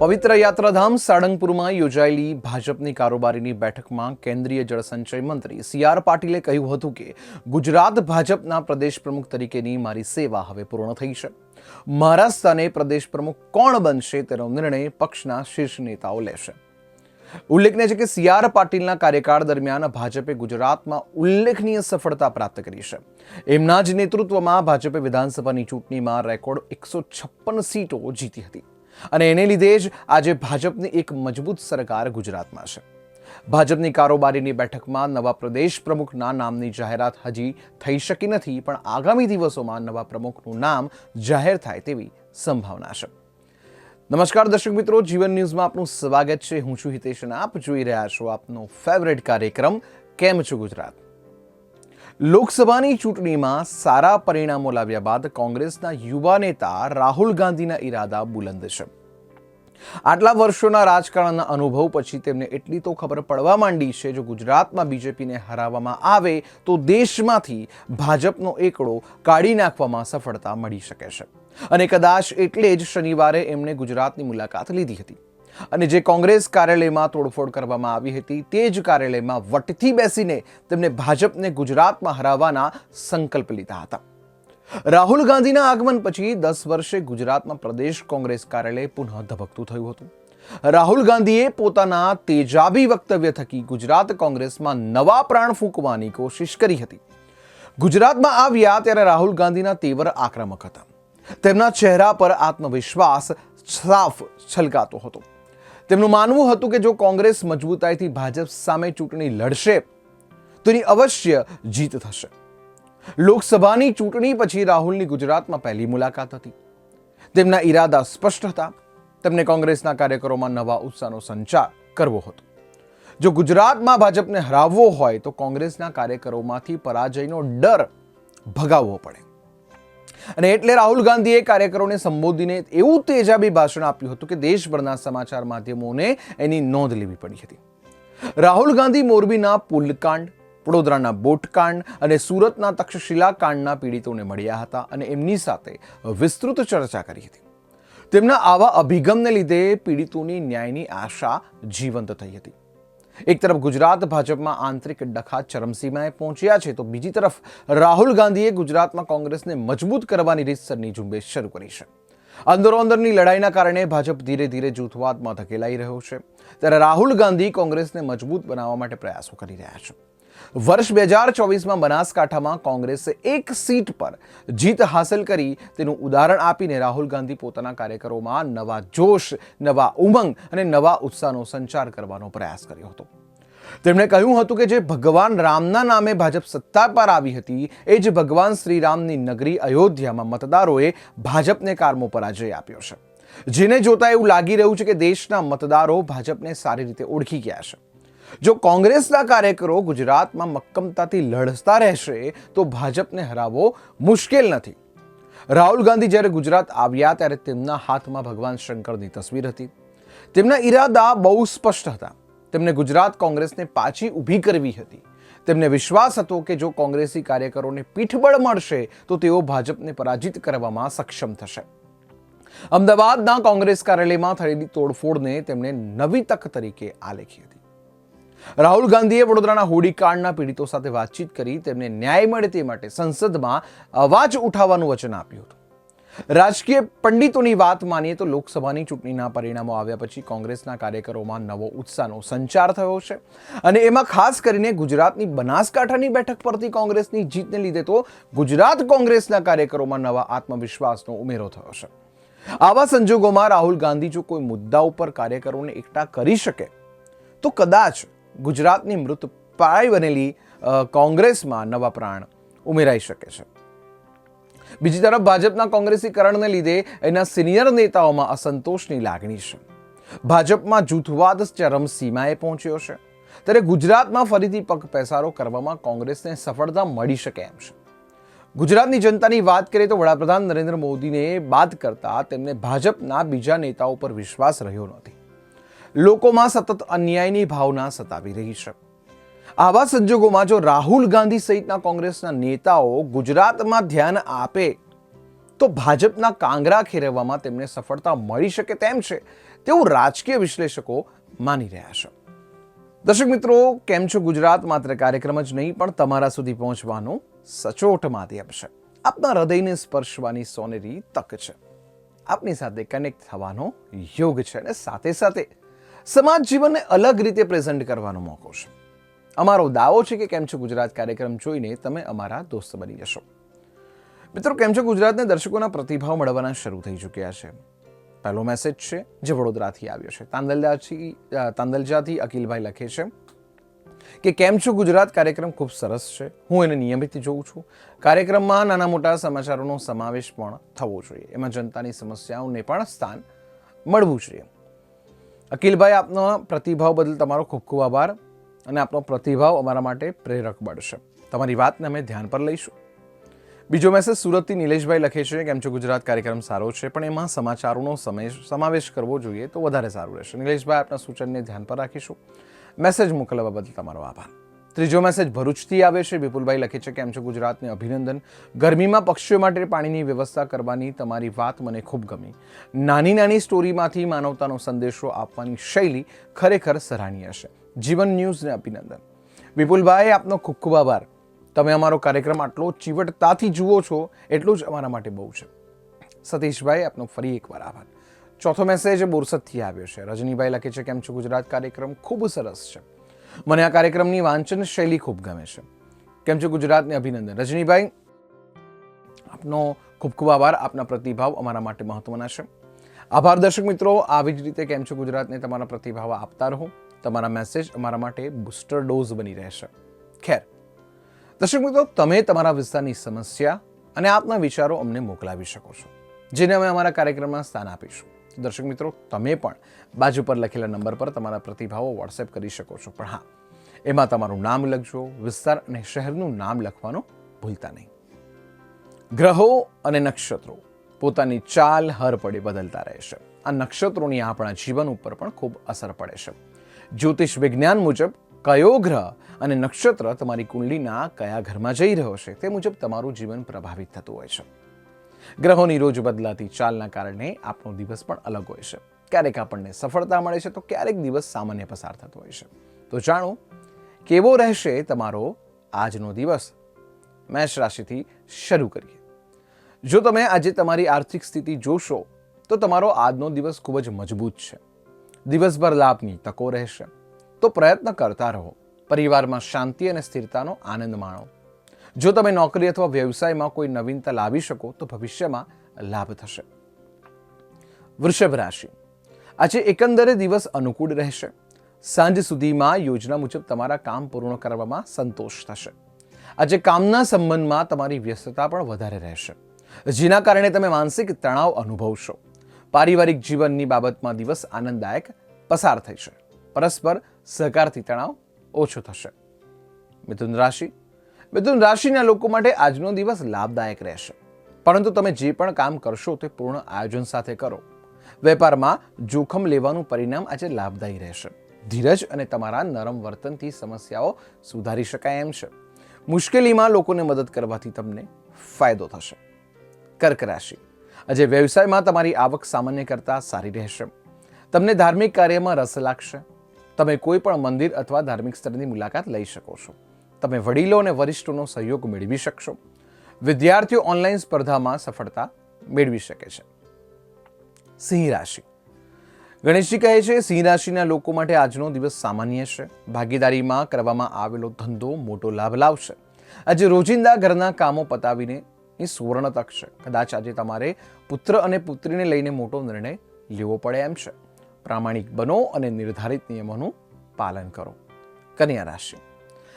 પવિત્ર યાત્રાધામ સાળંગપુરમાં યોજાયેલી ભાજપની કારોબારીની બેઠકમાં કેન્દ્રીય જળસંચય મંત્રી સી આર પાટીલે કહ્યું હતું કે ગુજરાત ભાજપના પ્રદેશ પ્રમુખ તરીકેની મારી સેવા હવે પૂર્ણ થઈ છે. મારા સ્થાને પ્રદેશ પ્રમુખ કોણ બનશે તેનો નિર્ણય પક્ષના શીર્ષ નેતાઓ લેશે. ઉલ્લેખનીય છે કે સી આર પાટીલના કાર્યકાળ દરમિયાન ભાજપે ગુજરાતમાં ઉલ્લેખનીય સફળતા પ્રાપ્ત કરી છે. એમના જ નેતૃત્વમાં ભાજપે વિધાનસભાની ચૂંટણીમાં રેકોર્ડ એકસો છપ્પન સીટો જીતી હતી. અને એને લીધે જ આજે ભાજપની એક મજબૂત સરકાર ગુજરાતમાં છે. ભાજપની કારોબારીની બેઠકમાં નવા પ્રદેશ પ્રમુખના નામની જાહેરાત હજી થઈ શકી નથી, પણ આગામી દિવસોમાં નવા પ્રમુખનું નામ જાહેર થાય તેવી સંભાવના છે. નમસ્કાર દર્શક મિત્રો, જીવન ન્યૂઝમાં આપનું સ્વાગત છે. હું છું હિતેશ આપ જોઈ રહ્યા છો આપનો ફેવરેટ કાર્યક્રમ, કેમ છું ગુજરાત? લોકસભાની ચૂંટણીમાં સારા પરિણામો લાવ્યા બાદ કોંગ્રેસના યુવા નેતા રાહુલ ગાંધીના ઈરાદા બુલંદ છે. આટલા વર્ષોના રાજકારણના અનુભવ પછી તેમને એટલી તો ખબર પડવા માંડી છે, જો ગુજરાતમાં બીજેપીને હરાવવામાં આવે તો દેશમાંથી ભાજપનો એકડો કાઢી નાખવામાં સફળતા મળી શકે છે. અને કદાચ એટલે જ શનિવારે એમણે ગુજરાતની મુલાકાત લીધી હતી. અને જે કોંગ્રેસ કાર્યાલયમાં તોડફોડ કરવામાં આવી હતી તે જ કાર્યાલયમાં વટથી બેસીને તેમને ભાજપને ગુજરાતમાં હરાવવાના સંકલ્પ લીધા હતા. રાહુલ ગાંધીના આગમન પછી દસ વર્ષે ગુજરાતમાં પ્રદેશ કોંગ્રેસ કાર્યાલય પુનઃ ધબકતું થયું હતું. રાહુલ ગાંધીએ પોતાના તેજાબી વક્તવ્ય થકી ગુજરાત કોંગ્રેસમાં નવા પ્રાણ ફૂંકવાની કોશિશ કરી હતી. ગુજરાતમાં આવ્યા ત્યારે રાહુલ ગાંધીના તેવર આક્રમક હતા. તેમના ચહેરા પર આત્મવિશ્વાસ સાફ છલકાતો હતો. તેમનું માનવું હતું કે જો કોંગ્રેસ મજબૂતાઈથી ભાજપ સામે ચૂંટણી લડશે, તો એની અવશ્ય જીત થશે. લોકસભાની ચૂંટણી પછી રાહુલની ગુજરાતમાં પહેલી મુલાકાત હતી. તેમના ઈરાદા સ્પષ્ટ હતા. તેમને કોંગ્રેસના કાર્યકરોમાં નવા ઉત્સાહનો સંચાર કરવો હતો. જો ગુજરાતમાં ભાજપને હરાવવો હોય, તો કોંગ્રેસના કાર્યકરોમાંથી પરાજયનો ડર ભગાવવો પડે. અને એટલે રાહુલ ગાંધીએ કાર્યકરોને સંબોધીને એવું તેજાબી ભાષણ આપ્યું હતું કે દેશભરના સમાચાર માધ્યમોને એની નોંધ લેવી પડી હતી. રાહુલ ગાંધી મોરબીના પુલકાંડ, વડોદરાના બોટકાંડ અને સુરતના તક્ષશિલા કાંડના પીડિતોને મળ્યા હતા અને એમની સાથે વિસ્તૃત ચર્ચા કરી હતી. તેમના આવા અભિગમને લીધે પીડિતોની ન્યાયની આશા જીવંત થઈ હતી. એક તરફ ગુજરાત ભાજપમાં આંતરિક ડખા ચરમસીમાએ પહોંચ્યા છે, તો બીજી તરફ રાહુલ ગાંધીએ ગુજરાતમાં કોંગ્રેસને મજબૂત કરવાની રીતસરની ઝુંબેશ શરૂ કરી છે. અંદરોઅંદરની લડાઈના કારણે ભાજપ ધીરે ધીરે જૂથવાદમાં ધકેલાઈ રહ્યો છે. ત્યારે રાહુલ ગાંધી કોંગ્રેસને મજબૂત બનાવવા માટે પ્રયાસો કરી રહ્યા છે. વર્ષ બે હજાર ચોવીસમાં બનાસકાંઠામાં કોંગ્રેસે એક સીટ પર જીત હાંસલ કરી. તેનું ઉદાહરણ આપીને રાહુલ ગાંધી પોતાના કાર્યકરોમાં નવા જોશ, નવા ઉમંગ અને નવા ઉત્સાહનો સંચાર કરવાનો પ્રયાસ કર્યો હતો. તેમણે કહ્યું હતું કે જે ભગવાન રામના નામે ભાજપ સત્તા પર આવી હતી, એ જ ભગવાન શ્રીરામની નગરી અયોધ્યામાં મતદારોએ ભાજપને કારમો પરાજય આપ્યો છે. જેને જોતા એવું લાગી રહ્યું છે કે દેશના મતદારો ભાજપને સારી રીતે ઓળખી ગયા છે. જો કોંગ્રેસના કાર્યકરો ગુજરાતમાં મક્કમતાથી લડતા રહેશે, તો ભાજપને હરાવવો મુશ્કેલ નથી. રાહુલ ગાંધી જ્યારે ગુજરાત આવ્યા ત્યારે તેમના હાથમાં ભગવાન શંકરની તસવીર હતી. તેમના ઈરાદા બહુ સ્પષ્ટ હતા. તેમને ગુજરાત કોંગ્રેસને પાછી ઊભી કરવી હતી. તેમને વિશ્વાસ હતો કે જો કોંગ્રેસી કાર્યકરોને પીઠબળ મળશે, તો તેઓ ભાજપને પરાજિત કરવામાં સક્ષમ થશે. અમદાવાદના કોંગ્રેસ કાર્યાલયમાં થયેલી તોડફોડને તેમણે નવી તક તરીકે આલેખી હતી. રાહુલ ગાંધીએ વડોદરાના હોડીકાંડના પીડિતો સાથે વાતચીત કરી તેમને ન્યાય મળે તે માટે સંસદમાં અવાજ ઉઠાવવાનું વચન આપ્યું હતું. રાજકીય પંડિતોની વાત માનીએ તો લોકસભાની ચૂંટણીના પરિણામો આવ્યા પછી કોંગ્રેસના કાર્યકરોમાં નવો ઉત્સાહનો સંચાર થયો છે. અને એમાં ખાસ કરીને ગુજરાતની બનાસકાંઠાની બેઠક પરથી કોંગ્રેસની જીતને લીધે તો ગુજરાત કોંગ્રેસના કાર્યકરોમાં નવા આત્મવિશ્વાસનો ઉમેરો થયો છે. આવા સંજોગોમાં રાહુલ ગાંધી જો કોઈ મુદ્દા ઉપર કાર્યકરોને એકઠા કરી શકે, તો કદાચ ગુજરાતની મૃત પાય બનેલી કોંગ્રેસમાં નવા પ્રાણ ઉમેરાઈ શકે છે. બીજી તરફ ભાજપના કોંગ્રેસીકરણને લીધે એના સિનિયર નેતાઓમાં અસંતોષની લાગણી છે. ભાજપમાં જૂથવાદ ચરમસીમાએ પહોંચ્યો છે. ત્યારે ગુજરાતમાં ફરીથી પગ પેસારો કરવામાં કોંગ્રેસને સફળતા મળી શકે એમ છે. ગુજરાતની જનતાની વાત કરીએ તો વડાપ્રધાન નરેન્દ્ર મોદીને બાદ કરતા તેમને ભાજપના બીજા નેતાઓ પર વિશ્વાસ રહ્યો નથી. લોકોમાં સતત અન્યાયની ભાવના સતાવી રહી છે. આવા સંજોગોમાં જો રાહુલ ગાંધી સહિતના કોંગ્રેસના નેતાઓ ગુજરાતમાં ધ્યાન આપે, તો ભાજપના કાંગરા ખેરવવામાં તેમને સફળતા મળી શકે તેમ છે, તેવું રાજકીય વિશ્લેષકો માની રહ્યા છે. દર્શક મિત્રો, કેમ છો ગુજરાત? માત્ર કાર્યક્રમ જ નહીં, પણ તમારા સુધી પહોંચવાનું સચોટ માધ્યમ છે. આપના હૃદયને સ્પર્શવાની સોનેરી તક છે. આપની સાથે કનેક્ટ થવાનો યોગ છે અને સાથે સાથે સમાજ જીવનને અલગ રીતે પ્રેઝન્ટ કરવાનો મોકો છે. અમારો દાવો છે કે કેમ છો ગુજરાત કાર્યક્રમ જોઈને તમે અમારા દોસ્ત બની જશો. મિત્રો, કેમ છો ગુજરાતને દર્શકોના પ્રતિભાવ મળવાના શરૂ થઈ ચૂક્યા છે. પહેલો મેસેજ છે, જે વડોદરાથી આવ્યો છે. તાંદલજાથી તાંદલજાથી અકિલભાઈ લખે છે કે કેમ છો ગુજરાત કાર્યક્રમ ખૂબ સરસ છે. હું એને નિયમિત જોઉં છું. કાર્યક્રમમાં નાના મોટા સમાચારોનો સમાવેશ પણ થવો જોઈએ. એમાં જનતાની સમસ્યાઓને પણ સ્થાન મળવું જોઈએ. અકિલભાઈ, આપનો પ્રતિભાવ બદલ તમારો ખૂબ ખૂબ આભાર અને આપનો પ્રતિભાવ અમારા માટે પ્રેરક બનશે. તમારી વાતને અમે ધ્યાન પર લઈશું. બીજો મેસેજ સુરતથી નિલેશભાઈ લખે છે, કેમ છો? ગુજરાત કાર્યક્રમ સારો છે, પણ એમાં સમાચારોનો સમય સમાવેશ કરવો જોઈએ તો વધારે સારું રહેશે. નિલેશભાઈ, આપના સૂચનને ધ્યાન પર રાખીશું. મેસેજ મોકલવા બદલ તમારો આભાર. ત્રીજો મેસેજ ભરૂચથી આવે છે. વિપુલભાઈ લખે છે કેમ છો ગુજરાતને અભિનંદન. ગરમીમાં પક્ષીઓ માટે પાણીની વ્યવસ્થા કરવાની તમારી વાત મને ખૂબ ગમી. નાની નાની સ્ટોરીમાંથી માનવતાનો સંદેશો આપવાની શૈલી ખરેખર સરાહનીય છે. જીવન ન્યૂઝને અભિનંદન. વિપુલભાઈ, આપનો ખૂબ ખૂબ આભાર. તમે અમારો કાર્યક્રમ આટલો ચીવટતાથી જુઓ છો, એટલું જ અમારા માટે બહુ છે. સતીશભાઈ, આપનો ફરી એકવાર આભાર. ચોથો મેસેજ બોરસદથી આવ્યો છે. રજનીભાઈ લખે છે, કેમ છો ગુજરાત? કાર્યક્રમ ખૂબ સરસ છે. મને આ કાર્યક્રમની વાંચન શૈલી ખૂબ ગમે છે. કેમ છો ગુજરાતને અભિનંદન. રજનીભાઈ, આપનો ખૂબ ખૂબ આભાર. આપના પ્રતિભાવ અમારા માટે મહત્વના છે. આભાર દર્શક મિત્રો, આવી જ રીતે કેમ છો ગુજરાતને તમારા પ્રતિભાવ આપતા રહો. તમારા મેસેજ અમારા માટે બુસ્ટર ડોઝ બની રહેશે. ખેર. દર્શક મિત્રો, તમે તમારા વિસ્તારની સમસ્યા અને આપના વિચારો અમને મોકલાવી શકો છો, જેને અમે અમારા કાર્યક્રમમાં સ્થાન આપીશું. દર્શક મિત્રો, તમે પણ બાજુ પર લખેલા નંબર પર તમારા પ્રતિભાવો વોટ્સએપ કરી શકો છો. પણ હા, એમાં તમારું નામ લખજો, વિસ્તાર અને શહેરનું નામ લખવાનું ભૂલતા નહીં. ગ્રહો અને નક્ષત્રો પોતાની ચાલ હર પડે બદલતા રહે છે. આ નક્ષત્રોની આપણા જીવન ઉપર પણ ખૂબ અસર પડે છે. જ્યોતિષ વિજ્ઞાન મુજબ કયો ગ્રહ અને નક્ષત્ર તમારી કુંડલીના કયા ઘરમાં જઈ રહ્યો છે તે મુજબ તમારું જીવન પ્રભાવિત થતું હોય છે. ગ્રહોની રોજ બદલાતી ચાલના કારણે આપણો દિવસ પણ અલગ હોય છે. ક્યારેક આપણને સફળતા મળે છે તો ક્યારેક દિવસ સામાન્ય પસાર થતો હોય છે. તો જાણો, કેવો રહેશે તમારો આજનો દિવસ? મેષ રાશિથી શરૂ કરીએ. જો તમે આજે તમારી આર્થિક સ્થિતિ જોશો, તો તમારો આજનો દિવસ ખૂબ જ મજબૂત છે. દિવસભર લાભની તકો રહેશે. તો પ્રયત્ન કરતા રહો. પરિવારમાં શાંતિ અને સ્થિરતાનો આનંદ માણો. જો તમે નોકરી અથવા વ્યવસાયમાં કોઈ નવીનતા લાવી શકો, તો ભવિષ્યમાં લાભ થશે. વૃષભ રાશિ. આજે એકંદરે દિવસ અનુકૂળ રહેશે. સાંજ સુધીમાં યોજના મુજબ તમારા કામ પૂર્ણ કરવામાં સંતોષ થશે. આજે કામના સંબંધમાં તમારી વ્યસ્તતા પણ વધારે રહેશે. જેના કારણે તમે માનસિક તણાવ અનુભવશો. પારિવારિક જીવનની બાબતમાં દિવસ આનંદદાયક પસાર થશે પરસ્પર સહકારથી તણાવ ઓછો થશે. મિથુન રાશિ. મિથુન, રાશિના લોકો માટે આજનો દિવસ લાભદાયક રહેશે. પરંતુ તમે જે પણ કામ કરશો તે પૂર્ણ આયોજન સાથે કરો. વેપારમાં જોખમ લેવાનું પરિણામ આજે લાભદાયી રહેશે. ધીરજ અને તમારા નરમ વર્તનથી સમસ્યાઓ સુધારી શકાય એમ છે. મુશ્કેલીમાં લોકોને મદદ કરવાથી તમને ફાયદો થશે. કર્ક રાશિ. આજે વ્યવસાયમાં તમારી આવક સામાન્ય કરતાં સારી રહેશે. તમને ધાર્મિક કાર્યમાં રસ લાગશે. તમે કોઈ પણ મંદિર અથવા ધાર્મિક સ્થળની મુલાકાત લઈ શકો છો. તમે વડીલો અને વરિષ્ઠોનો સહયોગ મેળવી શકશો. વિદ્યાર્થીઓ ઓનલાઈન સ્પર્ધામાં સફળતા મેળવી શકે છે. સિંહ રાશિ. ગણેશજી કહે છે, સિંહ રાશિના લોકો માટે આજનો દિવસ સામાન્ય છે. ભાગીદારીમાં કરવામાં આવેલો ધંધો મોટો લાભ લાવશે. આજે રોજિંદા ઘરના કામો પતાવીને એ સુવર્ણ તક છે. કદાચ આજે તમારે પુત્ર અને પુત્રીને લઈને મોટો નિર્ણય લેવો પડે એમ છે. પ્રામાણિક બનો અને નિર્ધારિત નિયમોનું પાલન કરો. કન્યા રાશિ.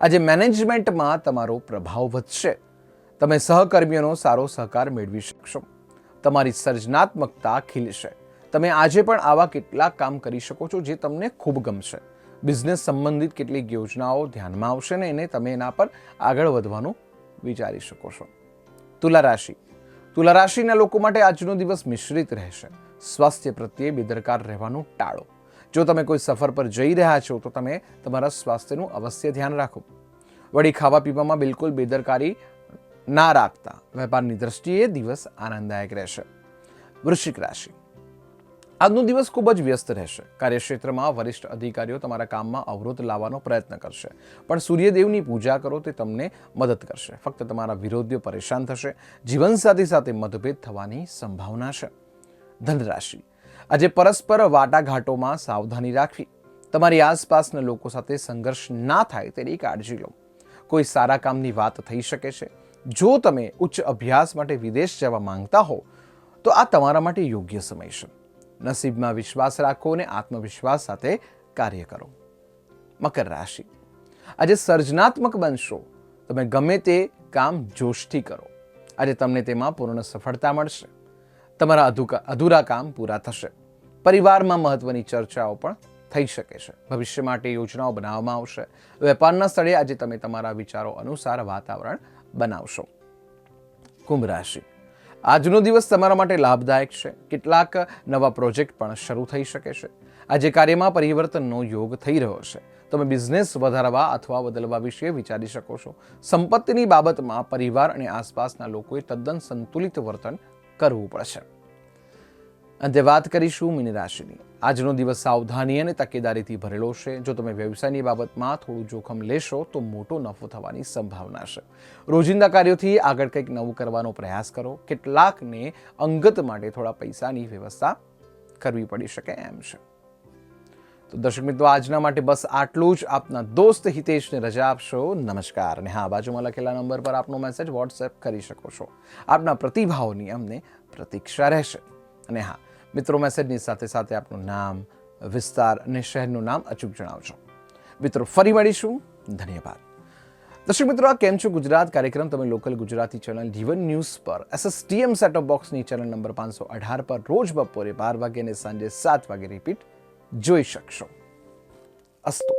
આજે મેનેજમેન્ટમાં તમારો પ્રભાવ વધશે. તમે સહકર્મીઓનો સારો સહકાર મેળવી શકશો. તમારી સર્જનાત્મકતા ખીલશે. તમે આજે પણ આવા કેટલાક કામ કરી શકો છો જે તમને ખૂબ ગમશે. બિઝનેસ સંબંધિત કેટલીક યોજનાઓ ધ્યાનમાં આવશે ને એને તમે એના પર આગળ વધવાનું વિચારી શકો છો. તુલા રાશિ. તુલા રાશિના લોકો માટે આજનો દિવસ મિશ્રિત રહેશે. સ્વાસ્થ્ય પ્રત્યે બેદરકાર રહેવાનું ટાળો. જો તમે કોઈ સફર પર જઈ રહ્યા છો, તો તમે તમારા સ્વાસ્થ્યનું અવશ્ય ધ્યાન રાખો. વળી ખાવા પીવામાં બિલકુલ બેદરકારી ના રાખતા વેપારની દ્રષ્ટિએ દિવસ આનંદદાયક રહેશે. વૃશ્ચિક રાશિ. આજનો દિવસ ખૂબ જ વ્યસ્ત રહેશે. કાર્યક્ષેત્રમાં વરિષ્ઠ અધિકારીઓ તમારા કામમાં અવરોધ લાવવાનો પ્રયત્ન કરશે. પણ સૂર્યદેવની પૂજા કરો તે તમને મદદ કરશે. ફક્ત તમારા વિરોધીઓ પરેશાન થશે. જીવનસાથી સાથે મતભેદ થવાની સંભાવના છે. ધનરાશિ. આજે પરસ્પર વાટાઘાટોમાં સાવધાની રાખવી. તમારી આસપાસના લોકો સાથે સંઘર્ષ ના થાય તેની કાળજી લો. કોઈ સારા કામની વાત થઈ શકે છે. જો તમે ઉચ્ચ અભ્યાસ માટે વિદેશ જવા માંગતા હો, તો આ તમારા માટે યોગ્ય સમય છે. નસીબમાં વિશ્વાસ રાખો અને આત્મવિશ્વાસ સાથે કાર્ય કરો. મકર રાશિ. આજે સર્જનાત્મક બનશો. તમે ગમે તે કામ જોશથી કરો. આજે તમને તેમાં પૂર્ણ સફળતા મળશે. તમારા અધૂરા કામ પૂરા થશે. પરિવારમાં મહત્વની ચર્ચાઓ પણ થઈ શકે છે. ભવિષ્ય માટે યોજનાઓ બનાવવામાં આવશે. વેપારના સ્થળે આજે તમે તમારા વિચારો અનુસાર વાતાવરણ બનાવશો. કુંભ રાશિ. આજનો દિવસ તમારા માટે લાભદાયક છે. કેટલાક નવા પ્રોજેક્ટ પણ શરૂ થઈ શકે છે. આજે કાર્યમાં પરિવર્તનનો યોગ થઈ રહ્યો છે. તમે બિઝનેસ વધારવા અથવા બદલવા વિશે વિચારી શકો છો. સંપત્તિની બાબતમાં પરિવાર અને આસપાસના લોકોએ તદ્દન સંતુલિત વર્તન કરવું પડશે. અંતે વાત કરીશું મીન રાશિની. આજનો દિવસ સાવધાની અને તકેદારીથી ભરેલો છે. જો તમે વ્યવસાયની બાબતમાં થોડું જોખમ લેશો, તો મોટો નફો થવાની સંભાવના છે. રોજિંદા કાર્યોથી આગળ કંઈક નવું કરવાનો પ્રયાસ કરો. કેટલાકને અંગત માટે થોડા પૈસાની વ્યવસ્થા કરવી પડી શકે એમ છે. તો દર્શક મિત્રો, આજના માટે બસ આટલું જ. આપના દોસ્ત હિતેશને રજા આપશો. નમસ્કાર. અને હા, બાજુમાં લખેલા નંબર પર આપનો મેસેજ વોટ્સએપ કરી શકો છો. આપના પ્રતિભાવોની અમને પ્રતીક્ષા રહેશે. અને હા, મિત્રો મેસેજની સાથે સાથે આપનું નામ, વિસ્તાર અને શહેરનું નામ અચૂક જણાવજો. મિત્રો, ફરી મળીશું. ધન્યવાદ. દર્શક મિત્રો, આ કેમ છો? ગુજરાત કાર્યક્રમ, તમે local Gujarati channel Jeevan news પર એસએસટીએમ સેટઅપ બોક્સની ચેનલ નંબર પાંચસો અઢાર પર રોજ બપોરે બાર વાગે અને સાંજે સાત વાગે રિપીટ જોઈ શકશો અસ્તુ